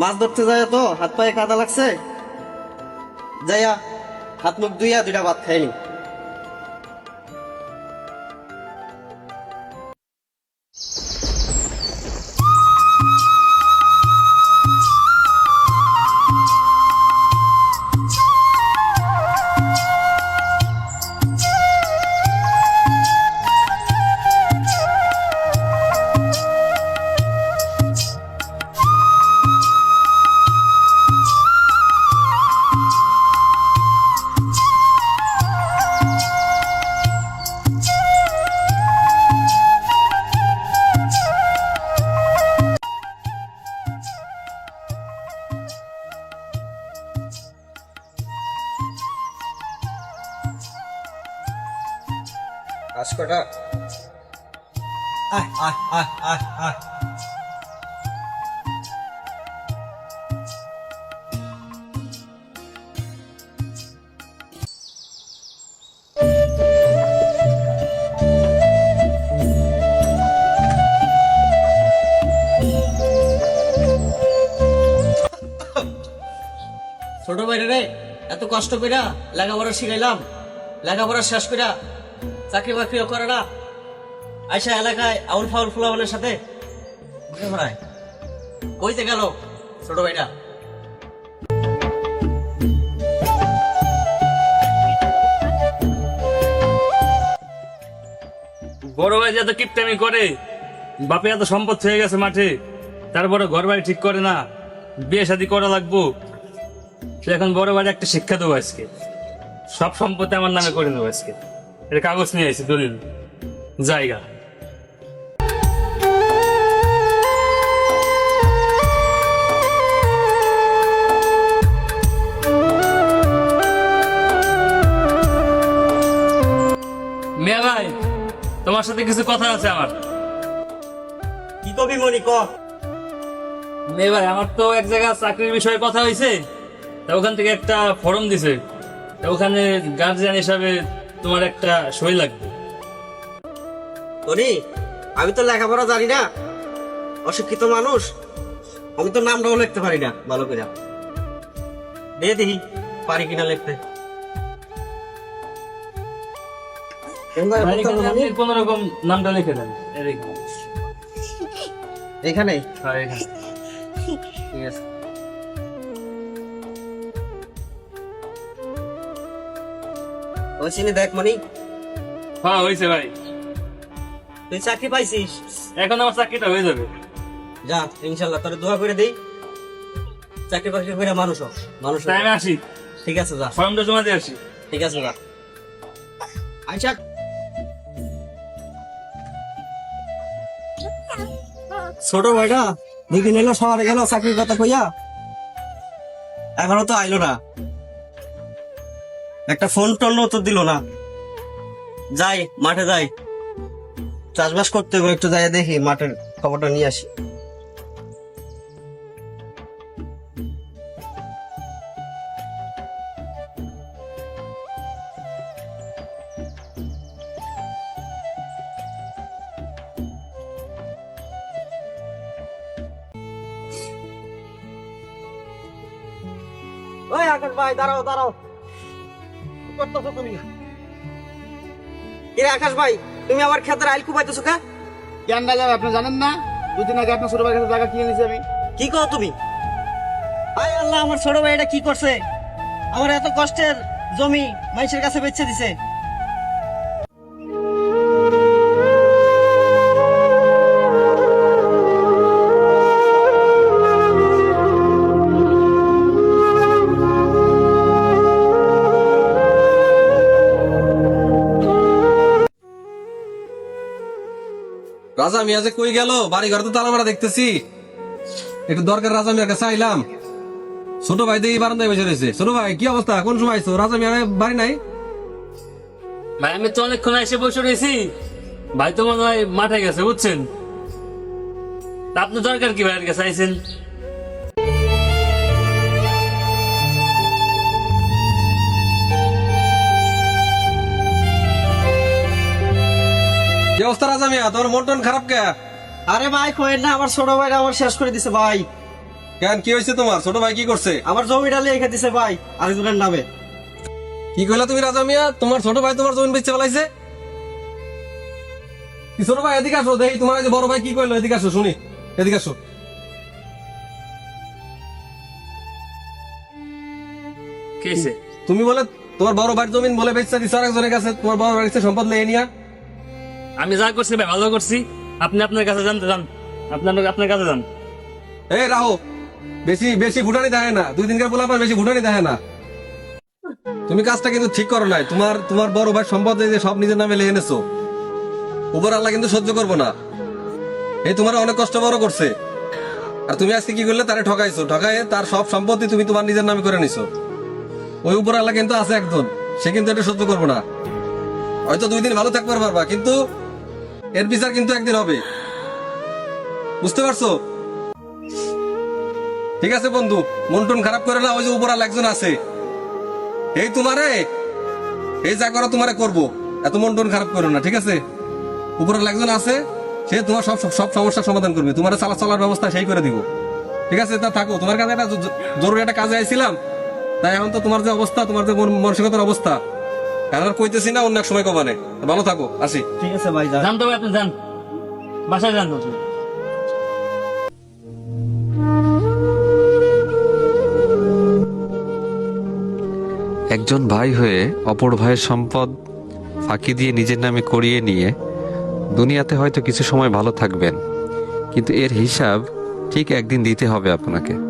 মাছ ধরতে যায় তো হাত পায়ে কাদা লাগছে যাইয়া হাত মুখ ধুইয়া দুইটা ভাত খাইনি। আজ কটা আয় আয় আয় আয় আয়। ছোট ভাই রে এত কষ্ট কইরা লেখাপড়া শিখাইলাম। লেখাপড়া শেষ কইরা চাকরি বাকরিও করে না। আইসা এলাকায় আউল ফাউল ফুলাবনের সাথে ঘুরে বেড়ায়। কইতে গেল ছোট ভাইটা। বড় ভাই যে এত কিপটামি করে, বাপে এত সম্পদ হয়ে গেছে মাঠে, তারপরে ঘর বাড়ি ঠিক করে না, বিয়ে শাদি করা লাগবো। এখন বড় ভাই একটা শিক্ষা দেবো আজকে। সব সম্পত্তি আমার নামে করে নেব আজকে। এটা কাগজ নিয়ে আসি দলিল। জায়গা। মেয়া ভাই তোমার সাথে কিছু কথা আছে আমার। কি কবি মনি ক? মেয়ে ভাই আমার তো এক জায়গায় চাকরির বিষয়ে কথা হয়েছে তা ওখান থেকে একটা ফর্ম দিছে। তা ওখানে গার্জিয়ান হিসাবে তোমার একটা সই লাগবে। আমি তো লেখাপড়া জানি না। অশিক্ষিত মানুষ। আমি তো নামটাও লিখতে পারি না ভালো করে। দিয়ে দেখি পারি কিনা লিখতে। কোন রকম নামটা লিখে দেন। এখানে হ্যাঁ, এখানে। ঠিক আছে। ওই দেখ মনি হ্যাঁ হয়েছে ভাই। তুই চাকরি পাইছিস? এখন আমার চাকরিটা হয়ে যাবে। যা ইনশাল্লাহ তোর দোয়া করে দেই। চাকরি বাকরি করে মানুষ মানুষ। আসি। ঠিক আছে যা। ফর্মটা জমা দিয়ে আসি। ঠিক আছে যা। আচ্ছা ছোট ভাইটা দুদিন নিল সবার গেল চাকরির কথা কইয়া। এখনও তো আইলো না। একটা ফোন টোন তো দিল না। যাই, মাঠে যাই। চাষবাস করতে হবে, একটু যাই দেখি, মাঠের খবরটা নিয়ে আসি। ওই আকাশ ভাই, দাঁড়াও দাঁড়াও। করতেছো তুমি? কিরে আকাশ ভাই তুমি আমার ক্ষেতের আইল কুপাইতেছো কা? কেন না যাবে আপনি জানেন না দুদিন আগে আপনার ছোট ভাইয়ের কাছে জায়গা কিনে নিয়েছি আমি। কি কও তুমি? আয় আল্লাহ আমার ছোট ভাই এটা কি করছে? আমার এত কষ্টের জমি মানুষের কাছে বেচে দিছে। রাজা মিয়া যে কই গেল? বাড়ি ঘর তো তালা মারা দেখতেছি। একটু দরকার রাজা মিয়ার কাছে আইলাম ছোট ভাই দিয়ে বারান্দায় বসে রয়েছে। ছোট ভাই, কি অবস্থা? কোন সময় আইছো? রাজা মিয়া বাড়ি নাই? ভাই, আমি তো অনেকক্ষণ এসে বসে রয়েছি। ভাই তো মনে হয় মাঠে গেছে, বুঝছেন? আপনি দরকার কি ভাইয়ের কাছে আইছেন? কি অবস্থা রাজা মিয়া? তোমার মন টন খারাপ কে? আরে ভাই কইেন না আমার ছোট ভাইরা আমার শেষ করে দিছে ভাই। কেন কি হয়েছে তোমার? ছোট ভাই কি করছে? আমার জমিটা লিখে দিছে ভাই আরেকজনের নামে। কি কইলা তুমি রাজা মিয়া? তোমার ছোট ভাই তোমার জমিন বেচতে ফেলাইছে? কি ছোট ভাই এদিকে আসো দেখি তোমার যে বড় ভাই কি কইলো এদিকে আসো শুনি এদিকে আসো। কি তুমি বলে তোমার বড় ভাইয়ের জমিন বলে বেচতে দিছো আরেকজনের কাছে তোমার বড় কাছে সম্পদ লেগে নিয়া। আমি যা করছি ভাই, ভালো করছি। আপনি আপনার কাছে জানতে যান। আপনার আপনার কাছে যান। এই রাহো বেশি বেশি ভুটানি দেখে না। দুই দিনকার বলা বেশি ভুটানি দেখে না। তুমি কাজটা কিন্তু ঠিক করো নাই। তোমার তোমার বড় ভাই সম্পদ যে সব নিজের নামে লিখে এনেছো, উপর আল্লাহ কিন্তু সহ্য করব না। এই তোমার অনেক কষ্ট বড় করছে। আর তুমি আজকে কি করলে? তারে ঠকাইছো। ঠকাই তার সব সম্পত্তি তুমি তোমার নিজের নামে করে নিছো। ওই উপর আল্লাহ কিন্তু আছে একজন। সে কিন্তু এটা সহ্য করব না। হয়তো দুই দিন ভালো থাকতে পারবা, কিন্তু এর বিচার কিন্তু একদিন হবে। বুঝতে পারছ? ঠিক আছে বন্ধু, মন টন খারাপ করে না ওই যে উপরাল একজন আছে। এই তোমারে, এই যা করো তোমারে করব। এত মন টন খারাপ করো না, ঠিক আছে? উপরাল একজন আছে, সে তোমার সব সব- সমস্যার সমাধান করবে। তোমার চালা চলার ব্যবস্থা সেই করে দিব। ঠিক আছে, তা থাকো। তোমার কাছে একটা জরুরি একটা কাজে আইছিলাম। তাই এখন তো তোমার যে অবস্থা, তোমার যে মন- মানসিকতার অবস্থা এখন আর কইতেছি না অন্য এক সময় কবানে। ভালো থাকো আসি। ঠিক আছে ভাই যান। তো আপনি যান। বাসায় যান একজন ভাই হয়ে অপর ভাইয়ের সম্পদ ফাঁকি দিয়ে নিজের নামে করিয়ে নিয়ে দুনিয়াতে হয়তো কিছু সময় ভালো থাকবেন কিন্তু এর হিসাব ঠিক একদিন দিতে হবে আপনাকে।